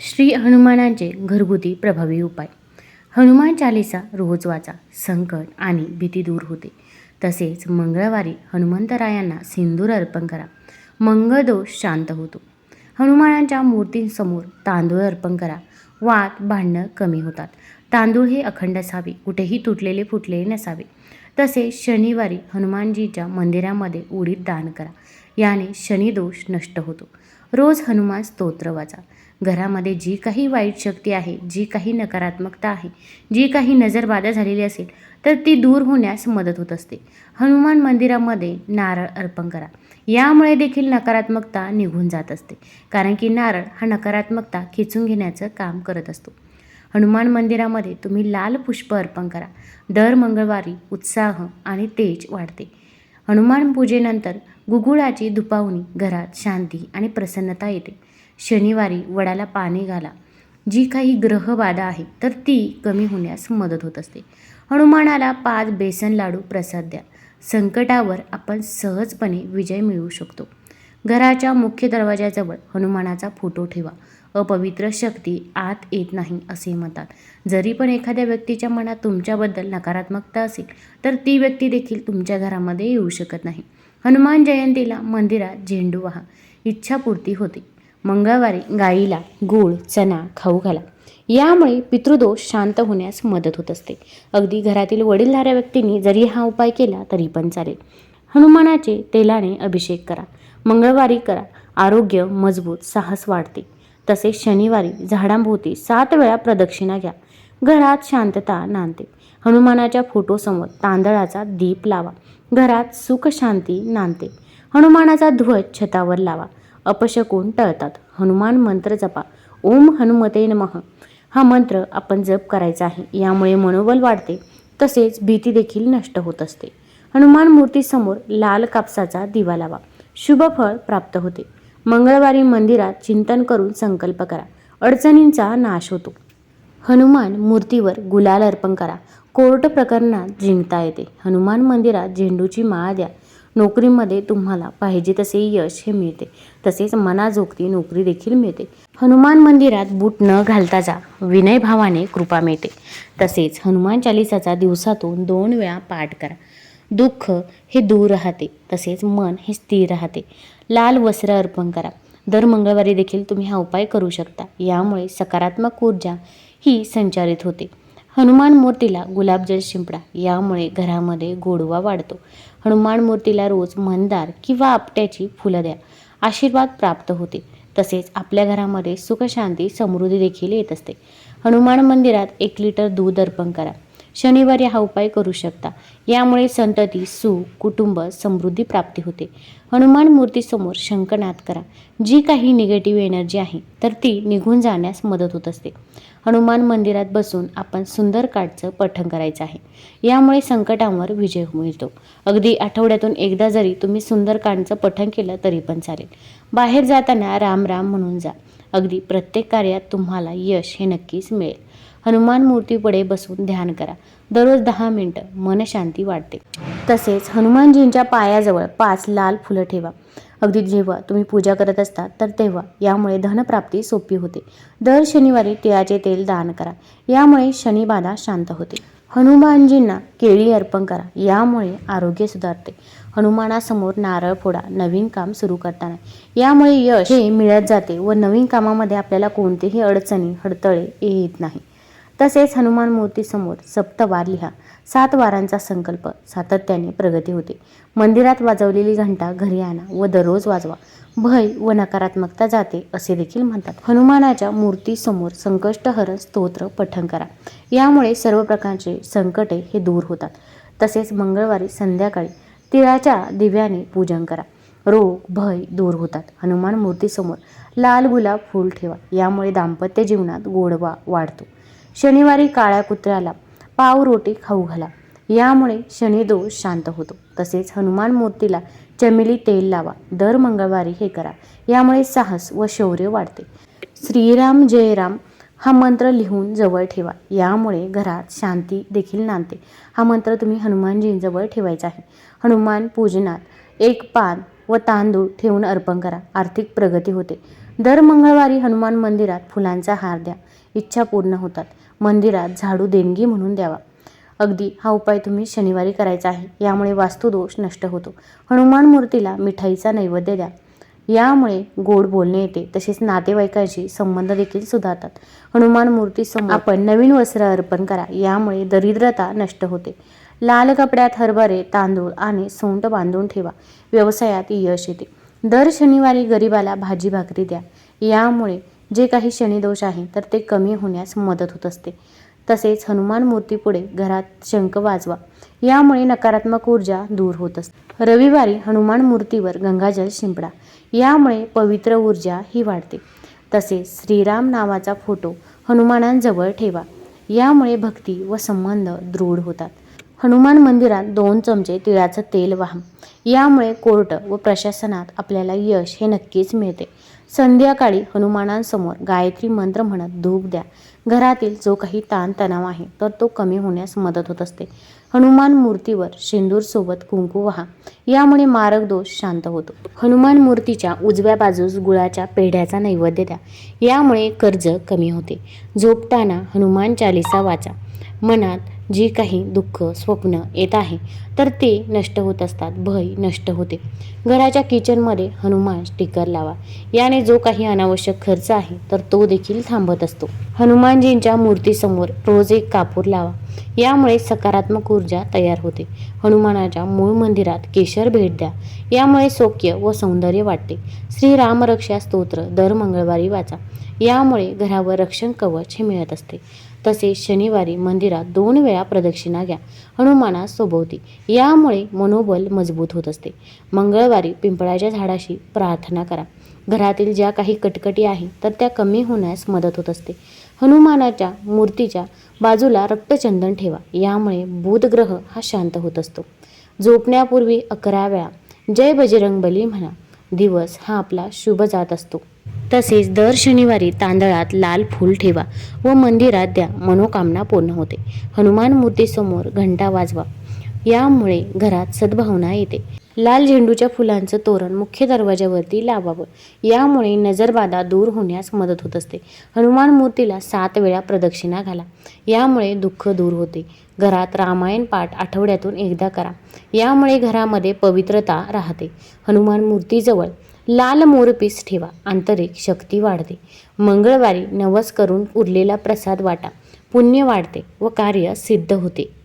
श्री हनुमानांचे घरगुती प्रभावी उपाय. हनुमान चालिसा रोज वाचा संकट आणि भीती दूर होते. तसेच मंगळवारी हनुमंतरायांना सिंदूर अर्पण करा. मंगळदोष शांत होतो. हनुमानांच्या मूर्तींसमोर तांदूळ अर्पण करा. वाद भांडणं कमी होतात. तांदूळ हे अखंड असावे. कुठेही तुटलेले फुटलेले नसावे. तसेच शनिवारी हनुमानजीच्या मंदिरामध्ये उडीद दान करा. याने शनिदोष नष्ट होतो. रोज हनुमान स्तोत्र वाचा. घरामध्ये जी काही वाईट शक्ती आहे जी काही नकारात्मकता आहे जी काही नजरबाधा झालेली असेल तर ती दूर होण्यास मदत होत असते. हनुमान मंदिरामध्ये नारळ अर्पण करा. यामुळे देखील नकारात्मकता निघून जात असते कारण की नारळ हा नकारात्मकता खेचून घेण्याचं काम करत असतो. हनुमान मंदिरामध्ये तुम्ही लाल पुष्प अर्पण करा. दर मंगळवारी उत्साह आणि तेज वाढते. हनुमान पूजेनंतर गुगुळाची दुपावणी घरात शांती आणि प्रसन्नता येते. शनिवारी वडाला पाणी घाला. जी काही ग्रहबाधा आहे तर ती कमी होण्यास मदत होत असते. हनुमानाला पाच बेसन लाडू प्रसाद द्या. संकटावर आपण सहजपणे विजय मिळवू शकतो. घराच्या मुख्य दरवाजाजवळ हनुमानाचा फोटो ठेवा. अपवित्र शक्ती आत येत नाही असे म्हणतात. जरी पण एखाद्या व्यक्तीच्या मनात तुमच्याबद्दल नकारात्मकता असेल तर ती व्यक्ती देखील तुमच्या घरामध्ये येऊ शकत नाही. हनुमान जयंतीला मंदिरात झेंडू वाहा. इच्छापूर्ती होते. मंगळवारी गाईला गूळ चणा खाऊ घाला. यामुळे पितृदोष शांत होण्यास मदत होत असते. अगदी घरातील वडीलधाऱ्या व्यक्तींनी जरी हा उपाय केला तरी पण चालेल. हनुमानाचे तेलाने अभिषेक करा. मंगळवारी करा. आरोग्य मजबूत साहस वाढते. तसेच शनिवारी झाडांभोवती सात वेळा प्रदक्षिणा घ्या. घरात शांतता नांदते. हनुमानाच्या फोटोसमोर तांदळाचा दीप लावा. घरात सुख शांती नांदते. हनुमानाचा ध्वज छतावर लावा. अपशकून टळतात. हनुमान मंत्र जपा. ओम हनुमते नमः. हा मंत्र आपण जप करायचा आहे. यामुळे मनोबल वाढते. तसेच भीती देखील नष्ट होत असते. हनुमान मूर्तीसमोर लाल कापसाचा दिवा लावा. शुभ फळ प्राप्त होते. मंगळवारी मंदिरात चिंतन करून संकल्प करा. अडचणींचा नाश होतो. हनुमान मूर्तीवर गुलाल अर्पण करा. कोर्ट प्रकरणात जिंकता येते. हनुमान मंदिरात झेंडूची माळ द्या. नोकरीमध्ये तुम्हाला पाहिजे तसे यश हे मिळते. तसेच मनाजोगती नोकरी देखील मिळते. हनुमान मंदिरात बूट न घालता जा. विनयभावाने कृपा मिळते. तसेच हनुमान चालिसाचा दिवसातून दोन वेळा पाठ करा. दुःख हे दूर राहते. तसेच मन हे स्थिर राहते. लाल वस्त्र अर्पण करा. दर मंगळवारी देखील तुम्ही हा उपाय करू शकता. यामुळे सकारात्मक ऊर्जा ही संचारित होते. हनुमान मूर्तीला गुलाबजल शिंपडा यामुळे घरामध्ये गोडवा वाढतो. हनुमान मूर्तीला रोज मंदार किंवा आपट्याची फुलं द्या. आशीर्वाद प्राप्त होते. तसेच आपल्या घरामध्ये सुखशांती समृद्धी देखील येत असते. हनुमान मंदिरात एक लिटर दूध अर्पण करा. शनिवारी हा उपाय करू शकता. यामुळे संतती सुख कुटुंब समृद्धी प्राप्ती होते. हनुमान मूर्तीसमोर शंकनाद करा. जी काही निगेटिव्ह एनर्जी आहे तर ती निघून जाण्यास मदत होत असते. हनुमान मंदिरात बसून आपण सुंदरकाठचं पठण करायचं आहे. यामुळे संकटांवर विजय मिळतो. अगदी आठवड्यातून एकदा जरी तुम्ही सुंदरकांडचं पठण केलं तरी पण चालेल. बाहेर जाताना राम राम म्हणून जा. अगदी प्रत्येक कार्यात तुम्हाला यश हे नक्कीच मिळेल. हनुमान मूर्तीपुढे बसून ध्यान करा. दररोज दहा मिनटं मनशांती वाढते. तसेच हनुमानजींच्या पायाजवळ पाच लाल फुलं ठेवा. अगदी जेव्हा तुम्ही पूजा करत असता तर तेव्हा यामुळे धनप्राप्ती सोपी होते. दर शनिवारी तिळाचे तेल दान करा. यामुळे शनिबाधा शांत होते. हनुमानजींना केळी अर्पण करा. यामुळे आरोग्य सुधारते. हनुमानासमोर नारळ फोडा. नवीन काम सुरू करताना. यामुळे यश हे मिळत जाते व नवीन कामामध्ये आपल्याला कोणतेही अडचणी अडथळे येत नाही तसेच हनुमान मूर्तीसमोर सप्तवार लिहा. सात वारांचा संकल्प. सातत्याने प्रगती होते. मंदिरात वाजवलेली घंटा घरी आणा व दररोज वाजवा. भय व नकारात्मकता जाते असे देखील म्हणतात. हनुमानाच्या मूर्तीसमोर संकष्टहरण स्तोत्र पठण करा. यामुळे सर्व प्रकारचे संकटे हे दूर होतात. तसेच मंगळवारी संध्याकाळी तिळाच्या दिव्याने पूजन करा. रोग भय दूर होतात. हनुमान मूर्तीसमोर लाल गुलाब फूल ठेवा. यामुळे दाम्पत्य जीवनात गोडवा वाढतो. शनिवारी काळ्या कुत्र्याला पावरोटी खाऊ घाला. यामुळे शनिदोष शांत होतो. तसेच हनुमान मूर्तीला चमेली तेल लावा. दर मंगळवारी हे करा. यामुळे साहस व शौर्य वाढते. श्रीराम जयराम हा मंत्र लिहून जवळ ठेवा. यामुळे घरात शांती देखील नांदते. हा मंत्र तुम्ही हनुमानजींजवळ ठेवायचा आहे. हनुमान पूजनात एक पान व तांदूळ ठेवून अर्पण करा. आर्थिक प्रगती होते. दर मंगळवारी हनुमान मंदिरात फुलांचा हार द्या. इच्छा पूर्ण होतात. मंदिरात झाडू देणगी म्हणून द्यावा. अगदी हा उपाय तुम्ही शनिवारी करायचा आहे यामुळे वास्तुदोष नष्ट होतो. हनुमान मूर्तीला मिठाईचा नैवेद्य द्या. यामुळे गोड बोलणे येते तसेच नातेवाईकांशी संबंध देखील सुधारतात. हनुमान मूर्तीसमोर आपण नवीन वस्त्र अर्पण करा यामुळे दरिद्रता नष्ट होते. लाल कपड्यात हरभरे तांदूळ आणि सोंट बांधून ठेवा. व्यवसायात यश येते. दर शनिवारी गरिबाला भाजी भाकरी द्या. यामुळे जे काही शनिदोष आहे तर ते कमी होण्यास मदत होत असते. तसेच हनुमान मूर्तीपुढे घरात शंख वाजवा. यामुळे नकारात्मक ऊर्जा दूर होत असते. रविवारी हनुमान मूर्तीवर गंगाजल शिंपडा. यामुळे पवित्र ऊर्जा ही वाढते. तसेच श्रीराम नावाचा फोटो हनुमानांजवळ ठेवा. यामुळे भक्ती व संबंध दृढ होतात. हनुमान मंदिरात दोन चमचे तिळाचं तेल वाहा यामुळे कोर्ट व प्रशासनात आपल्याला यश हे नक्कीच मिळते. संध्याकाळी हनुमानांसमोर गायत्री मंत्र म्हणत धूप द्या. घरातील जो काही ताणतणाव आहे तर तो कमी होण्यास मदत होत असते. हनुमान मूर्तीवर शेंदूर सोबत कुंकू व्हा. यामुळे मारक दोष शांत होतो. हनुमान मूर्तीच्या उजव्या बाजूस गुळाच्या पेढ्याचा नैवेद्य द्या. यामुळे कर्ज कमी होते. झोपताना हनुमान चालिसा वाचा. मनात जी काही दुःख स्वप्न येत आहे तर ते नष्ट होत असतात. भय नष्ट होते. घराच्या किचनमध्ये हनुमान स्टिकर लावा. याने जो काही अनावश्यक खर्च आहे तर तो देखील थांबत असतो. हनुमानजींच्या मूर्तीसमोर रोज एक कापूर लावा. यामुळे सकारात्मक ऊर्जा तयार होते. हनुमानाच्या मूळ मंदिरात केशर भेट द्या. यामुळे सौख्य व सौंदर्य वाटते. श्री रामरक्षा स्तोत्र दर मंगळवारी वाचा. यामुळे घरावर रक्षण कवच हे मिळत असते. तसेच शनिवारी मंदिरात दोन वेळा प्रदक्षिणा घ्या. हनुमानास सोबवती. यामुळे मनोबल मजबूत होत असते. मंगळवारी पिंपळाच्या झाडाशी प्रार्थना करा. घरातील ज्या काही कटकटी आहे तर त्या कमी होण्यास मदत होत असते. हनुमानाच्या मूर्तीच्या बाजूला रक्तचंदन ठेवा. यामुळे बुधग्रह हा शांत होत असतो. झोपण्यापूर्वी अकरा वेळा जय बजरंगबली म्हणा. दिवस हा आपला शुभ जात असतो. तसेच दर शनिवारी तांदळात लाल फूल ठेवा व मंदिरात द्या. मनोकामना पूर्ण होते. हनुमान मूर्तीसमोर घंटा वाजवा. यामुळे घरात सद्भावना येते. लाल झेंडूच्या फुलांचं तोरण मुख्य दरवाजावरती लावावं. यामुळे नजरबाधा दूर होण्यास मदत होत असते. हनुमान मूर्तीला सात वेळा प्रदक्षिणा घाला. यामुळे दुःख दूर होते. घरात रामायण पाठ आठवड्यातून एकदा करा. यामुळे घरामध्ये पवित्रता राहते. हनुमान मूर्तीजवळ लाल मोरपीस ठेवा. आंतरिक शक्ती वाढते. मंगळवारी नवस करून उरलेला प्रसाद वाटा. पुण्य वाढते व कार्य सिद्ध होते.